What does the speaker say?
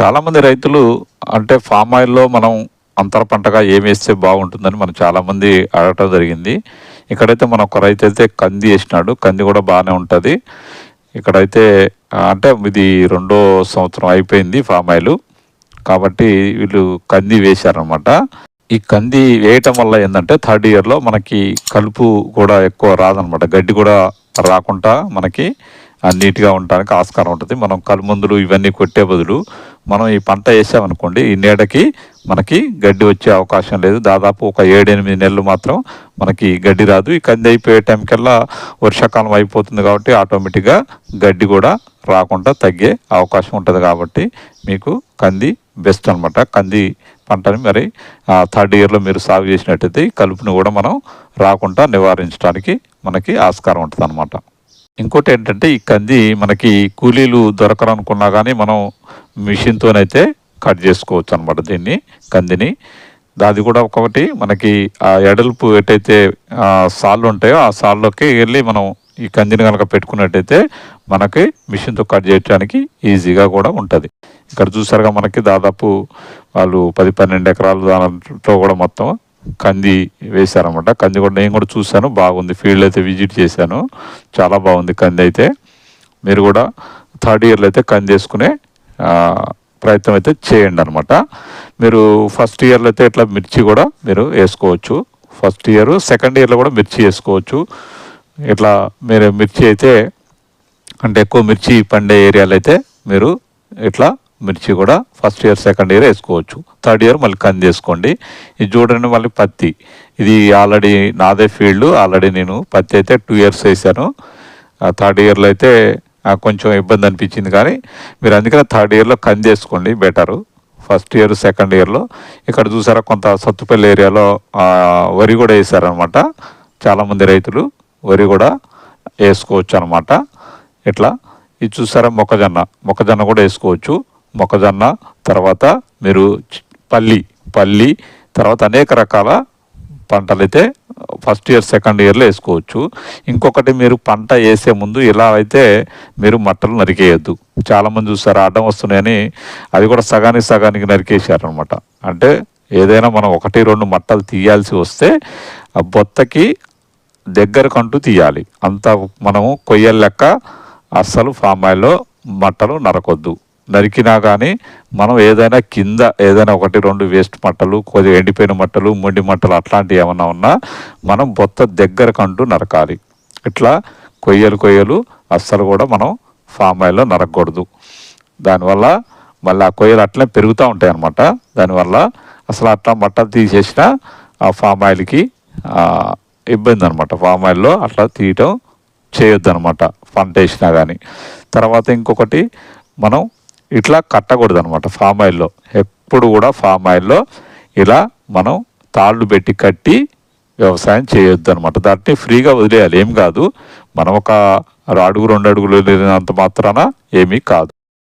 చాలామంది రైతులు అంటే ఫామ్ ఆయిల్‌లో మనం అంతర పంటగా ఏమి వేస్తే బాగుంటుందని మనం చాలామంది అడగటం జరిగింది. ఇక్కడైతే మన ఒక అయితే కంది వేసినాడు కంది కూడా బాగానే ఉంటుంది ఇక్కడైతే అంటే ఇది రెండో సంవత్సరం అయిపోయింది ఫామ్ ఆయిల్ కాబట్టి వీళ్ళు కంది వేశారనమాట. ఈ కంది వేయటం వల్ల ఏంటంటే థర్డ్ ఇయర్‌లో మనకి కలుపు కూడా ఎక్కువ రాదనమాట. గడ్డి కూడా రాకుండా మనకి నీట్‌గా ఉండటానికి ఆస్కారం ఉంటుంది మనం కలుమందులు ఇవన్నీ కొట్టే బదులు మనం ఈ పంట వేసామనుకోండి ఈ నీడకి మనకి గడ్డి వచ్చే అవకాశం లేదు. దాదాపు ఒక 7, 8 నెలలు మాత్రం మనకి గడ్డి రాదు. ఈ కంది అయిపోయే టైంకల్లా వర్షాకాలం అయిపోతుంది కాబట్టి ఆటోమేటిక్‌గా గడ్డి కూడా రాకుండా తగ్గే అవకాశం ఉంటుంది కాబట్టి మీకు కంది బెస్ట్ అనమాట. కంది పంటని మరి థర్డ్ ఇయర్‌లో మీరు సాగు చేసినట్టయితే కలుపుని కూడా మనం రాకుండా నివారించడానికి మనకి ఆస్కారం ఉంటుంది ఇంకోటి ఏంటంటే ఈ కంది మనకి కూలీలు దొరకరనుకున్నా కానీ మనం మిషన్‌తోనైతే కట్ చేసుకోవచ్చు అనమాట దీన్ని కందిని. అది కూడా ఒకటి మనకి ఆ ఎడల్పు ఎటైతే సాళ్ళు ఉంటాయో ఆ సాల్లోకి వెళ్ళి మనం ఈ కందిని కనుక పెట్టుకున్నట్టయితే మనకి మిషన్‌తో కట్ చేయడానికి ఈజీగా కూడా ఉంటుంది ఇక్కడ చూసారుగా మనకి దాదాపు వాళ్ళు 10, 12 ఎకరాలు దాంట్లో కూడా మొత్తం కంది వేశారనమాట. కంది కూడా నేను కూడా చూశాను బాగుంది. ఫీల్డ్ అయితే విజిట్ చేశాను. చాలా బాగుంది కంది అయితే. మీరు కూడా థర్డ్ ఇయర్‌లో అయితే కంది వేసుకునే ప్రయత్నం అయితే చేయండి అనమాట మీరు ఫస్ట్ ఇయర్‌లో అయితే ఇట్లా మిర్చి కూడా మీరు వేసుకోవచ్చు ఫస్ట్ ఇయర్, సెకండ్ ఇయర్‌లో కూడా మిర్చి వేసుకోవచ్చు ఇట్లా మీరు మిర్చి అయితే అంటే ఎక్కువ మిర్చి పండే ఏరియాలో అయితే మీరు ఇట్లా మిర్చి కూడా ఫస్ట్ ఇయర్, సెకండ్ ఇయర్ వేసుకోవచ్చు థర్డ్ ఇయర్ మళ్ళీ కంది వేసుకోండి ఇది చూడండి మళ్ళీ పత్తి. ఇది ఆల్రెడీ నాదే ఫీల్డ్. ఆల్రెడీ నేను పత్తి అయితే టూ ఇయర్స్ వేసాను థర్డ్ ఇయర్‌లో అయితే కొంచెం ఇబ్బంది అనిపించింది కానీ మీరు అందుకనే థర్డ్ ఇయర్‌లో కంది వేసుకోండి బెటరు. ఫస్ట్ ఇయర్, సెకండ్ ఇయర్‌లో ఇక్కడ చూసారా కొంత సత్తుపల్లి ఏరియాలో వరి కూడా వేసారనమాట చాలామంది రైతులు వరి కూడా వేసుకోవచ్చు అనమాట ఇట్లా ఇది చూసారా మొక్కజొన్న. మొక్కజొన్న కూడా వేసుకోవచ్చు మొక్కజొన్న తర్వాత మీరు పల్లి, పల్లి తర్వాత అనేక రకాల పంటలైతే ఫస్ట్ ఇయర్, సెకండ్ ఇయర్‌లో వేసుకోవచ్చు ఇంకొకటి మీరు పంట వేసే ముందు ఇలా అయితే మీరు మట్టలు నరికేయొద్దు. చాలామంది చూస్తారు అడ్డం వస్తున్నాయని అది కూడా సగానికి సగానికి నరికేసారనమాట అంటే ఏదైనా మనం 1, 2 మట్టలు తీయాల్సి వస్తే ఆ బొత్తకి దగ్గరకంటూ తీయాలి. అంత మనము కొయ్యల లెక్క అస్సలు ఫామ్ ఆయిల్‌లో మట్టలు నరకొద్దు. నరికినా కానీ మనం ఏదైనా కింద ఏదైనా 1, 2 వేస్ట్ మట్టలు, కొద్దిగా ఎండిపోయిన మట్టలు, మొండి మట్టలు అట్లాంటివి ఏమన్నా ఉన్నా మనం బొత్త దగ్గరకంటూ నరకాలి. ఇట్లా కొయ్యలు కొయ్యలు అస్సలు కూడా మనం ఫామ్ ఆయిల్‌లో నరకకూడదు. దానివల్ల మళ్ళీ ఆ కొయ్యలు అట్లనే ఉంటాయి అనమాట దానివల్ల అసలు అట్లా మట్టలు తీసేసిన ఆ ఫామ్ ఆయిల్‌కి ఇబ్బంది అనమాట ఫామ్ ఆయిల్‌లో అట్లా తీయటం చేయొద్దు అనమాట పంట వేసినా కానీ తర్వాత ఇంకొకటి మనం ఇట్లా కట్టకూడదు అనమాట ఫామ్ ఆయిల్‌లో. ఎప్పుడు కూడా ఫామ్ ఆయిల్‌లో ఇలా మనం తాళ్ళు పెట్టి కట్టి వ్యవసాయం చేయొద్దనమాట. దాన్ని ఫ్రీగా వదిలేయాలి. ఏం కాదు. మనం ఒక అడుగు, రెండు అడుగులు లేనంత మాత్రాన ఏమీ కాదు.